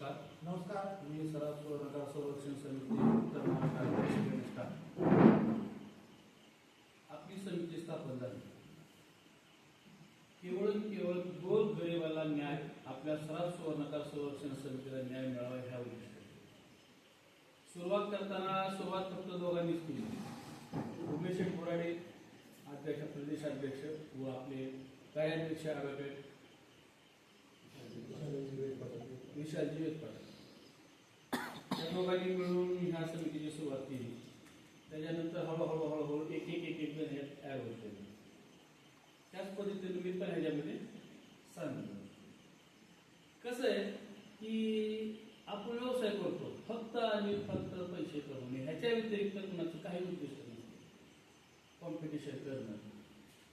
नमस्कार. नमस्कार. मी सराफ नगर संरक्षण समिती उत्तर महाराष्ट्र आपली समिती स्थापन झाली. केवळ केवळ दोन गरिबाला न्याय आपल्या सराफ सुवर्णकार संरक्षण समितीला न्याय मिळावा ह्या उद्देशाने. सुरुवात करताना सुरुवात फक्त दोघांनीच केली. उमेश बोराडे अध्यक्ष प्रदेशाध्यक्ष व आपले कार्याध्यक्ष ॲडव्होकेट विशालजी वेदपाटील त्या दोघांनी मिळून ह्या समितीची सुरुवात केली. त्याच्यानंतर हळूहळू हळूहळू एक एक एक एक जण ह्यात ॲड होत गेले. त्याच पद्धतीने मी पण ह्याच्यामध्ये सांगितलं. कसं आहे की आपण व्यवसाय करतो फक्त आणि फक्त पैसे करून ह्याच्या व्यतिरिक्त कुणाचं काही उद्दिष्ट नसतं कॉम्पिटिशन करणं.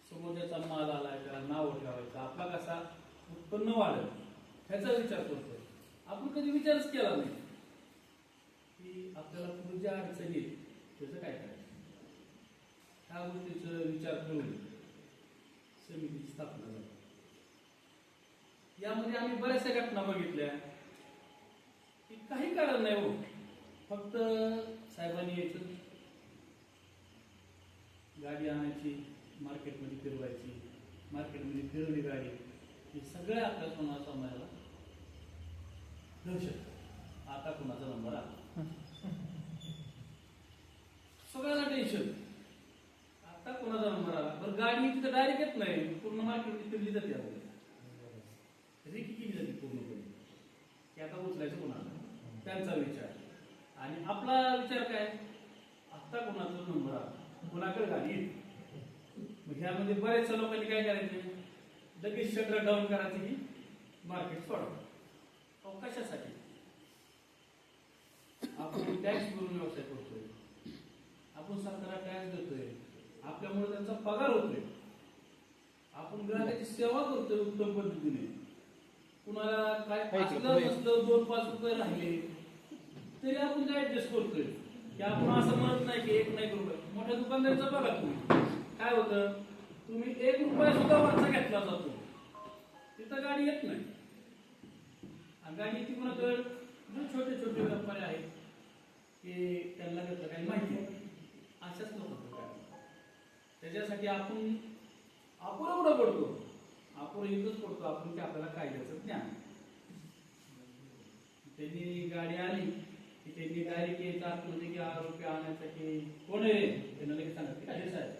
समोरच्याचा माल आलाय का नाव ठेवायचा आपला कसा उत्पन्न वाढेल ह्याचा विचार करतो आपण कधी विचारच केला नाही. की आपल्याला पुढे ज्या अडचणी येईल त्याचं काय करायचं? ह्या गोष्टीचा विचार करून समितीची स्थापना झाली. यामध्ये आम्ही बऱ्याचशा घटना बघितल्या. की काही कारण नाही हो. फक्त साहेबांनी यायचं गाडी आणायची मार्केटमध्ये फिरवायची मार्केटमध्ये फिरवली गाडी हे सगळ्या आपल्या कोणा आता कुणाचा नंबर आला? सगळ्यांना टेन्शन आता कोणाचा नंबर आला? बरं गाडी तिथं डायरेक्ट येत नाही. पूर्ण मार्केट फिरली जाते आपल्याला रेकी केली जाते पूर्णपणे. की आता उचलायचं कोणाला? त्यांचा विचार. आणि आपला विचार काय? आत्ता कोणाचा नंबर आला? कोणाकडे गाडी मग ह्यामध्ये बऱ्याचशा लोकांनी काय करायचे? लगेच शटर डाऊन करायचं की मार्केट सोडावं अहो, कशासाठी? आपण टॅक्स भरून व्यवसाय करतोय. आपण सरकारला टॅक्स देतोय. आपल्यामुळे त्यांचा पगार होतोय. आपण ग्राहकाची सेवा करतोय उत्तम पद्धतीने. कुणाला काय असलं नसलं दोन पाच रुपये राहिले तरी आपण काय ऍडजस्ट करतोय. की आपण असं म्हणत नाही की एक नाही रुपये मोठ्या दुकानदाराचं बघा तुम्ही. काय होतं? तुम्ही एक रुपया सुद्धा वरचा घेतला जातो. तिथं गाडी येत नाही. आणि गाडी छोटे छोटे व्यापारी आहेत की त्यांना त्यातलं काही माहिती आहे अशाच लोक काय? त्याच्यासाठी आपण आपण एवढं पडतो? आपण इथंच पडतो. आपण की आपल्याला कायद्याचं ज्ञान. त्यांनी गाडी आली की त्यांनी डायरेक्ट येतात म्हणजे की आरोपी आणण्यासाठी कोण आहे? त्यांना लगेच सांगत की असे साहेब.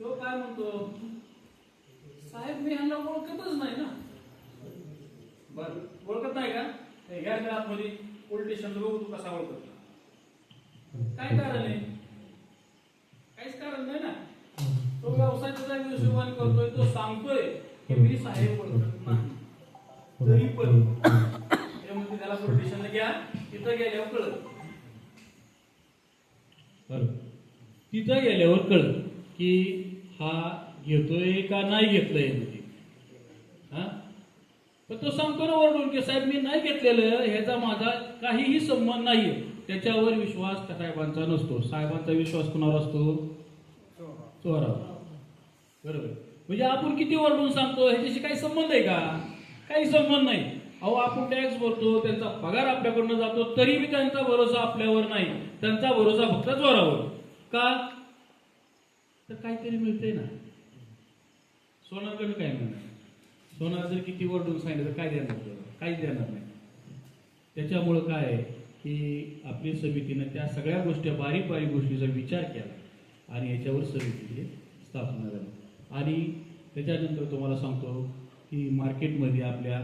तो काय म्हणतो? साहेब मी ह्यांना ओळखतच नाही ना. बर. ओळखत नाही का? हे घ्या त्या पोलीस स्टेशन बघू तू कसा ओळखत काय कारण आहे? काहीच कारण नाही ना? तो व्यवसायाचा त्याचा हिशोबाने करतोय तो सांगतोय की मी साहेब ओळखत नाही. तरी पण हे त्याला पोलीस स्टेशनला घ्या. तिथं गेल्यावर कळत बरं. तिथं गेल्यावर कळत की हा घेतोय का नाही घेतलंय? पण तो सांगतो ना ओरडून की साहेब मी नाही घेतलेलं ह्याचा माझा काहीही संबंध नाही त्याच्यावर विश्वास त्या साहेबांचा नसतो. साहेबांचा विश्वास कुणावर असतो? चोरावर. बरोबर. म्हणजे आपण किती ओरडून सांगतो? ह्याच्याशी काही संबंध आहे का? काही संबंध नाही. अहो आपण टॅक्स भरतो त्यांचा पगार आपल्याकडनं जातो तरी बी त्यांचा भरोसा आपल्यावर नाही. त्यांचा भरोसा फक्त चोरावर. का? तर काहीतरी मिळते ना. सोनाकडे काय मिळणार? सोनार जर किती ओरडून सांगितलं तर काय देणार आपल्याला? काहीच देणार नाही. त्याच्यामुळं काय आहे की आपली समितीनं त्या सगळ्या गोष्टी बारीक बारीक गोष्टीचा विचार केला आणि याच्यावर समितीची स्थापना झाली. आणि त्याच्यानंतर तुम्हाला सांगतो की मार्केटमध्ये आपल्या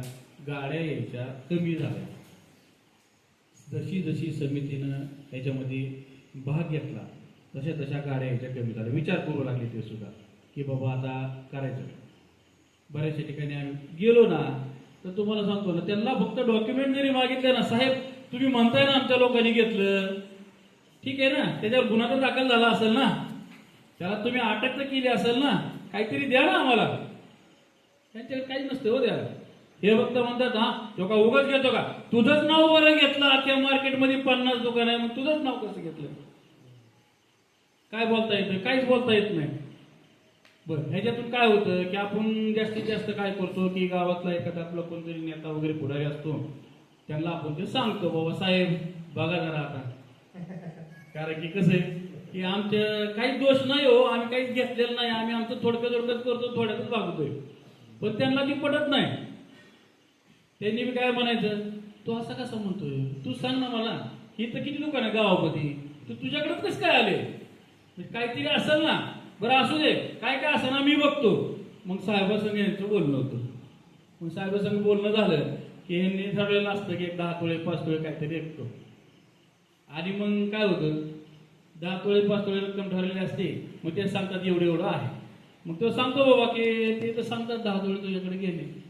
गाड्या यायच्या कमी झाल्या. जशी जशी समितीनं त्याच्यामध्ये भाग घेतला तशा तशा गाड्या यायच्या कमी झाल्या. विचार करू लागले ते सुद्धा की बाबा आता करायचं बऱ्याचशा ठिकाणी आम्ही गेलो ना तर तुम्हाला सांगतो ना त्यांना फक्त डॉक्युमेंट जरी मागितले ना साहेब तुम्ही म्हणताय ना आमच्या लोकांनी घेतलं. ठीक आहे ना? त्याच्यावर गुन्हा तर दाखल झाला असेल ना? त्याला तुम्ही अटक तर केली असेल ना? काहीतरी द्या ना आम्हाला. त्यांच्याकडे काहीच नसतं हो द्या हे फक्त म्हणतात हा तो का उगाच घेतो का? तुझंच नाव बरं घेतलं अख्ख्या मार्केटमध्ये पन्नास दुकान आहे मग तुझंच नाव कसं घेतलं? काय बोलता येत नाही काहीच बोलता येत नाही. बरं ह्याच्यातून काय होतं की आपण जास्तीत जास्त काय करतो की गावातला एखादा आपला कोणतरी नेता वगैरे पुढारी असतो त्यांना आपण ते सांगतो बाबा साहेब बघा जरा आता. कारण की कसं आहे की आमच्या काही दोष नाही हो आम्ही काहीच घेतलेलं नाही आम्ही आमचं थोडकं थोडक्यात करतो थोड्यातच भागतोय. पण त्यांना ती पटत नाही. त्यांनी मी काय म्हणायचं? तू असं कसा म्हणतोय? तू सांग ना मला ही तर किती दुकान आहे गावामध्ये? तू तुझ्याकडेच कसं काय आले? म्हणजे काहीतरी असेल ना बरं असू दे. काय काय असं ना मी बघतो. मग साहेबासंग यांचं बोलणं होतं. मग साहेबासंग बोलणं झालं की यांनी ठरलेलं असतं की एक दहा तोळे पाच तोळे काहीतरी ऐकतो. आणि मग काय होतं? दहा तोळे पाच तोळे रक्कम ठरलेली असते. मग ते सांगतात एवढं एवढं आहे. मग तो सांगतो बाबा की ते तर सांगतात दहा तोळे तुझ्याकडे गेले.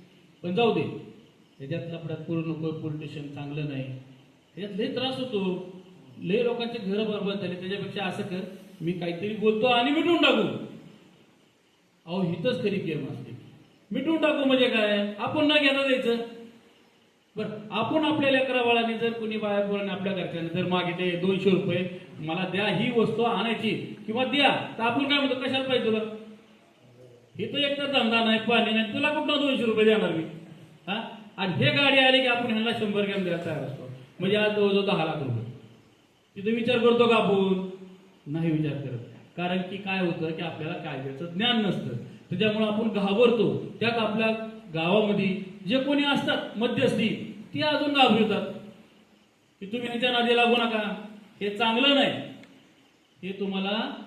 पण जाऊ दे. त्याच्यात लपड्यात पूर्ण नको पोलिटिशियन चांगलं नाही. त्याच्यात लय त्रास होतो. लय लोकांचे घर बरोबर झाले. त्याच्यापेक्षा असं कर. मी काहीतरी बोलतो आणि मिटून टाकू. अहो हिथंच खरी गेम असते. मिटून टाकू म्हणजे काय? आपण न घेता द्यायचं बरं आपण आपल्या लेकरा बाळाने जर कुणी बाया पोराने आपल्या घरच्याने जर मागितले दोनशे रुपये मला द्या ही वस्तू आणायची किंवा द्या तर आपण काय म्हणतो कशाला पाहिजे तुला? हे तर एकतर धंदा नाही पाणी नाही तुला कुठं दोनशे रुपये देणार मी? हा? आणि हे गाडी आली की आपण ह्यांना शंभर ग्रॅम द्यायला तयार असतो म्हणजे आज जवळजवळ दहा लाख रुपये. तिथे विचार करतो का आपण? नाही विचार करत. कारण की काय होतं की आपल्याला कायद्याचं ज्ञान नसतं. त्याच्यामुळे आपण घाबरतो. त्यात आपल्या गावामध्ये जे कोणी असतात मध्यस्थी ती अजून घाबरतात. की तुम्ही ह्याच्या नादी लागू नका. हे चांगलं नाही. हे तुम्हाला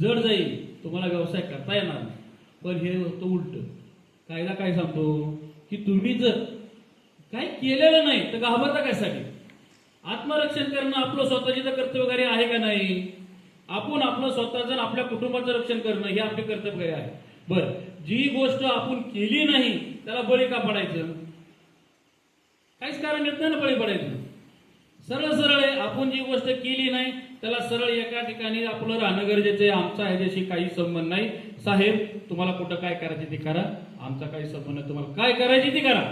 जड जाईल. तुम्हाला व्यवसाय करता येणार नाही. पण हे होतं उलट. कायदा काय सांगतो? की तुम्ही जर काही केलेलं नाही तर घाबरता कशासाठी? आत्मरक्षण करणं आपलं स्वतःची तर कर्तव्यकारी आहे का नाही? आपण आपलं स्वतःचं आपल्या कुटुंबाचं रक्षण करणं हे आपले कर्तव्य आहे. बर जी गोष्ट आपण केली नाही त्याला बळी का पडायचं? काहीच कारण येत नाही ना बळी पडायचं. सरळ सरळ आहे आपण जी गोष्ट केली नाही त्याला सरळ एका ठिकाणी आपलं राहणं गरजेचं आहे आमचा ह्याच्याशी काही संबंध नाही. साहेब तुम्हाला कुठं काय करायचे ते करा. आमचा काही संबंध नाही. तुम्हाला काय करायचे ते करा.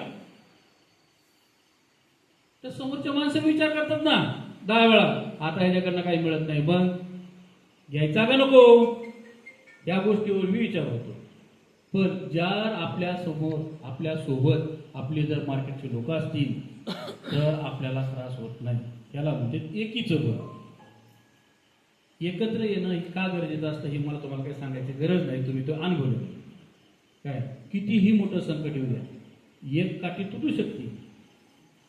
तर समोरच्या माणसं विचार करतात ना दहा वेळा आता ह्याच्याकडनं काही मिळत नाही. बघ घ्यायचा का नको? या गोष्टीवर मी विचार होतो पण जर आपल्यासमोर आपल्यासोबत आपले जर मार्केटचे लोक असतील तर आपल्याला त्रास होत नाही. त्याला म्हणजे एकीचं बळ एकत्र येणं हे का गरजेचं असतं हे मला तुम्हाला काही सांगायची गरज नाही. तुम्ही तो अनुभवलं काय? कितीही मोठं संकट येऊ द्या. एक काठी तुटू शकते.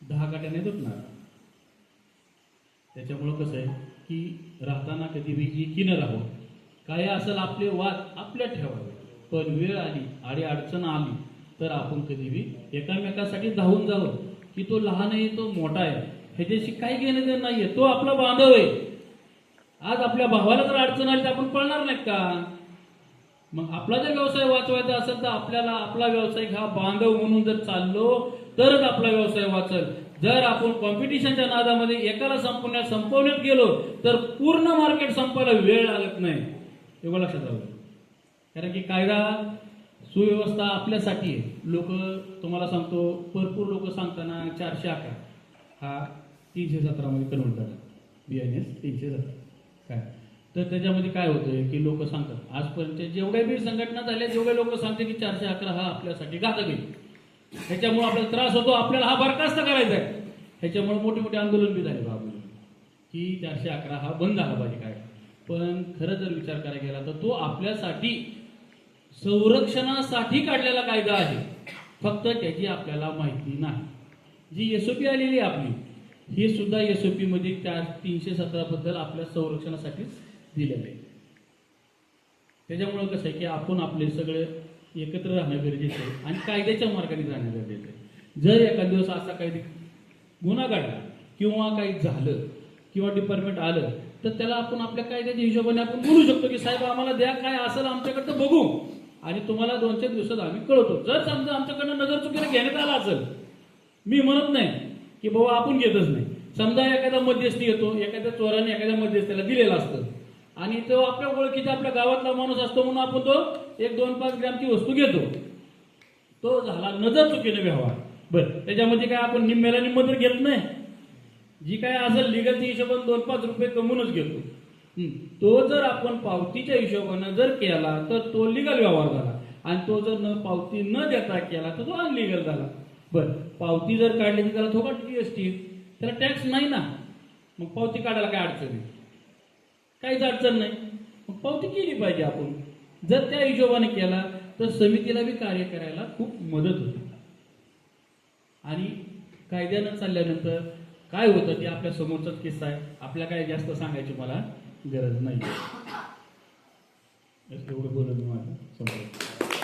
दहा काट्या नाही तुटणार. त्याच्यामुळं कसं आहे की राहताना कधी बी न राहावं. काय असेल आपले वाद आपल्या ठेवावे. पण वेळ आली आणि अडचण आली तर आपण कधी बी एकामेकासाठी धावून जावं. की तो लहान आहे तो मोठा आहे ह्याच्याशी काही घेणं देणं नाहीये. तो आपला बांधव आहे. आज आपल्या भावाला जर अडचण आली तर आपण पळणार नाही का? मग आपला जर व्यवसाय वाचवायचा असेल तर आपल्याला आपला व्यवसाय हा बांधव म्हणून जर चाललो तरच आपला व्यवसाय वाचल. जर आपण कॉम्पिटिशनच्या नादामध्ये एकाला संपवण्यात संपवण्यात गेलो तर पूर्ण मार्केट संपायला वेळ लागत नाही. एवढं लक्षात राहू कारण की कायदा सुव्यवस्था आपल्यासाठी आहे. लोक तुम्हाला सांगतो भरपूर लोक सांगताना चारशे अकरा हा तीनशे सतरामध्ये कन्वर्ट झाला. बी एन एस तीनशे सतरा. काय? तर त्याच्यामध्ये काय होतंय की लोक सांगतात आजपर्यंत जेवढ्या बी संघटना झाल्या जेवढे लोक सांगते की चारशे अकरा हा आपल्यासाठी घातक आहे. ह्याच्यामुळे आपल्याला त्रास होतो आपल्याला हा बरखास्त करायचा आहे ह्याच्यामुळे मोठे मोठे आंदोलन बी झाले बाबू. की चारशे अकरा हा बंद झाला पाहिजे काय. पण खरं जर विचार करायला गेला तर तो आपल्यासाठी संरक्षणासाठी काढलेला कायदा आहे. फक्त त्याची आपल्याला माहिती नाही. जी एस ओ पी आलेली आहे आपली हे सुद्धा एस ओ पी मध्ये त्या तीनशे सतरा बद्दल आपल्या संरक्षणासाठीच दिलेलं आहे. त्याच्यामुळं कसं आहे की आपण आपले सगळे एकत्र राहणं गरजेचं आहे आणि कायद्याच्या मार्गाने जाणं गरजेचं आहे. जर एखाद दिवस असा काही गुन्हा काढला किंवा काही झालं किंवा डिपार्टमेंट आलं तर त्याला आपण आपल्या कायद्याच्या हिशोबाने आपण बोलू शकतो की साहेब आम्हाला द्या काय असेल आमच्याकडं बघू. आणि तुम्हाला दोन चार दिवसात आम्ही कळवतो. जर समजा आमच्याकडनं नजर चुकीला घेण्यात आला असेल मी म्हणत नाही की बाबा आपण घेतच नाही. समजा एखादा मध्यस्थी येतो एखाद्या चोराने एखाद्या मध्यस्थीला दिलेलं असतं. आणि तो आपल्या ओळखीचा आपल्या गावातला माणूस असतो म्हणून आपण तो एक दोन पाच ग्रॅमची वस्तू घेतो. तो झाला नजर चुकीने व्यवहार. बरं त्याच्यामध्ये काय आपण निम्म्याला निम्म तर घेत नाही? जी काय असेल लिगलच्या हिशोबाने दोन पाच रुपये कमवूनच घेतो. तो जर आपण पावतीच्या हिशोबानं जर केला तर तो लिगल व्यवहार झाला. आणि तो जर न पावती न देता केला तर तो अनलिगल झाला. बर पावती जर काढली तर त्याला थोडा टी त्याला टॅक्स नाही ना. मग पावती काढायला काय अडचण आहे? काहीच अडचण नाही. मग पावती केली पाहिजे आपण. जर त्या हिशोबाने केला तर समितीला बी कार्य करायला खूप मदत होते. आणि कायद्यानं चालल्यानंतर काय होतं ते आपल्या समोरचाच किस्सा आहे. आपल्या काय जास्त सांगायची मला गरज नाही. एवढं बोलून मी माझं. समोर